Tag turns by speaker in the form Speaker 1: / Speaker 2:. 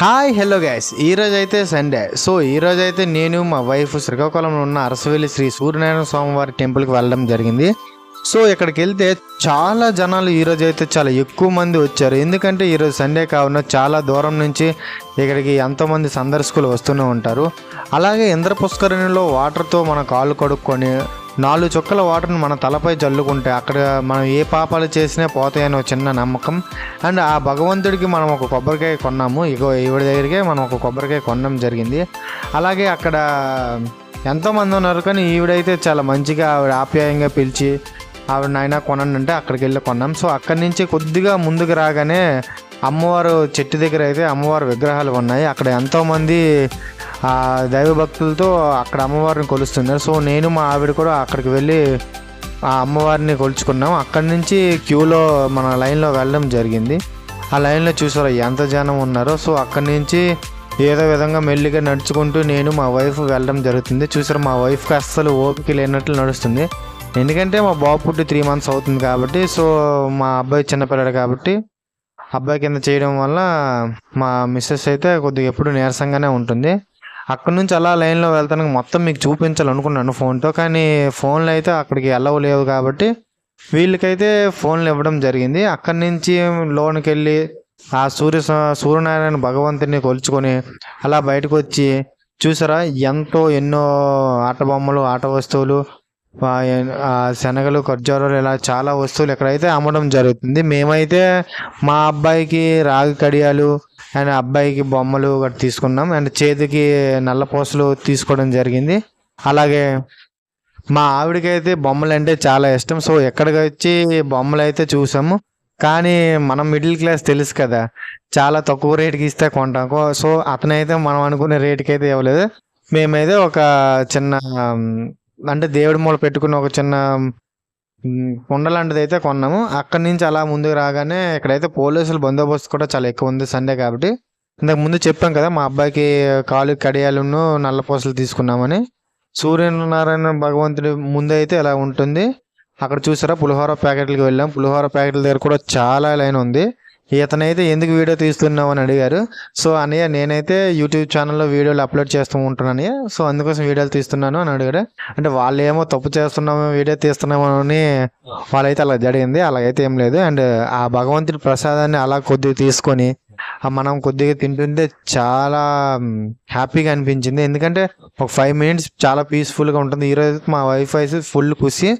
Speaker 1: Hi hello guys ఈరోజు అయితే Sunday so ఈరోజు అయితే నేను మా వైఫ్ శ్రీకాకుళంలో ఉన్న అరసవెల్లి శ్రీ సూర్యనారాయణ స్వామివారి టెంపుల్కి వెళ్ళడం జరిగింది. సో ఇక్కడికి వెళ్తే చాలా జనాలు ఈరోజు అయితే చాలా ఎక్కువ మంది వచ్చారు. ఎందుకంటే ఈరోజు సండే కావున చాలా దూరం నుంచి ఇక్కడికి ఎంతోమంది సందర్శకులు వస్తూనే ఉంటారు. అలాగే ఇంద్ర పుష్కరిణిలో వాటర్తో మన కాళ్ళు కడుక్కొని నాలుగు చుక్కల వాటర్ని మన తలపై జల్లుకుంటే అక్కడ మనం ఏ పాపాలు చేసినా పోతాయని ఒక చిన్న నమ్మకం. అండ్ ఆ భగవంతుడికి మనం ఒక కొబ్బరికాయ కొన్నాము. ఇగో ఈవిడ దగ్గరికే మనం ఒక కొబ్బరికాయ కొనడం జరిగింది. అలాగే అక్కడ ఎంతోమంది ఉన్నారు కానీ ఈవిడైతే చాలా మంచిగా ఆవిడ ఆప్యాయంగా పిలిచి ఆవిడ నాయన కొనండి అంటే అక్కడికి వెళ్ళి కొన్నాం. సో అక్కడి నుంచి కొద్దిగా ముందుకు రాగానే అమ్మవారు చెట్టు దగ్గర అయితే అమ్మవారి విగ్రహాలు ఉన్నాయి. అక్కడ ఎంతోమంది ఆ దైవభక్తులతో అక్కడ అమ్మవారిని కొలుస్తున్నారు. సో నేను మా ఆవిడ కూడా అక్కడికి వెళ్ళి ఆ అమ్మవారిని కొలుచుకున్నాం. అక్కడి నుంచి క్యూలో మన లైన్లో వెళ్ళడం జరిగింది. ఆ లైన్లో చూసారు ఎంత జనం ఉన్నారో. సో అక్కడి నుంచి ఏదో విధంగా మెల్లిగా నడుచుకుంటూ నేను మా వైఫ్ వెళ్ళడం జరుగుతుంది. చూసారు మా వైఫ్కి అస్సలు ఓపిక లేనట్లు నడుస్తుంది. ఎందుకంటే మా బాబు పుట్టి త్రీ మంత్స్ అవుతుంది కాబట్టి సో మా అబ్బాయి చిన్నపిల్లాడు కాబట్టి అబ్బాయి కింద చేయడం వల్ల మా మిస్సెస్ అయితే కొద్దిగా ఎప్పుడు నీరసంగానే ఉంటుంది. అక్కడ నుంచి అలా లైన్లో వెళ్తానికి మొత్తం మీకు చూపించాలనుకున్నాను ఫోన్తో కానీ ఫోన్లు అయితే అక్కడికి వెళ్ళవు లేవు కాబట్టి వీళ్ళకైతే ఫోన్లు ఇవ్వడం జరిగింది. అక్కడి నుంచి లోనికి వెళ్ళి ఆ సూర్య సూర్యనారాయణ భగవంతుని కొలుచుకొని అలా బయటకు వచ్చి చూసారా ఎంతో ఎన్నో ఆట బొమ్మలు ఆట వస్తువులు శనగలు ఖర్జూరాలు ఇలా చాలా వస్తువులు ఎక్కడైతే అమ్మడం జరుగుతుంది. మేమైతే మా అబ్బాయికి రాగి కడియాలు అండ్ అబ్బాయికి బొమ్మలు గట్రా తీసుకున్నాం. అండ్ చేతికి నల్ల పూసలు తీసుకోవడం జరిగింది. అలాగే మా ఆవిడకైతే బొమ్మలు అంటే చాలా ఇష్టం. సో ఎక్కడికి వచ్చి బొమ్మలు అయితే చూసాము. కానీ మనం మిడిల్ క్లాస్ తెలుసు కదా చాలా తక్కువ రేటుకి ఇస్తే కొంటాం. సో అతనైతే మనం అనుకునే రేటుకి అయితే ఇవ్వలేదు. మేమైతే ఒక చిన్న అంటే దేవుడి మూల పెట్టుకున్న ఒక చిన్న ఉమ్, కుండ లాంటిది అయితే కొన్నాము. అక్కడి నుంచి అలా ముందుకు రాగానే ఇక్కడైతే పోలీసుల బందోబస్తు కూడా చాలా ఎక్కువ ఉంది సండే కాబట్టి. ఇంతకు ముందు చెప్పాం కదా మా అబ్బాయికి కాలు కడియాలును నల్ల పూసలు తీసుకున్నామని. సూర్యనారాయణ భగవంతుడి ముందు అయితే ఇలా ఉంటుంది. అక్కడ చూసారా పులిహోర ప్యాకెట్లకి వెళ్ళాం. పులిహోర ప్యాకెట్ల దగ్గర కూడా చాలా లైన్ ఉంది. ఇతనైతే ఎందుకు వీడియో తీస్తున్నావు అని అడిగారు. సో అన్నయ్య నేనైతే యూట్యూబ్ ఛానల్లో వీడియోలు అప్లోడ్ చేస్తూ ఉంటాను సో అందుకోసం వీడియోలు తీస్తున్నాను అని అడిగారు అంటే వాళ్ళు ఏమో తప్పు చేస్తున్నాము వీడియో తీస్తున్నాము అని వాళ్ళైతే అలా జరిగింది. అలాగైతే ఏం లేదు. అండ్ ఆ భగవంతుడి ప్రసాదాన్ని అలా కొద్దిగా తీసుకొని మనం కొద్దిగా తింటుంటే చాలా హ్యాపీగా అనిపించింది. ఎందుకంటే ఒక ఫైవ్ మినిట్స్ చాలా పీస్ఫుల్గా ఉంటుంది. ఈరోజు మా వైఫ్ అయితే ఫుల్ కుసి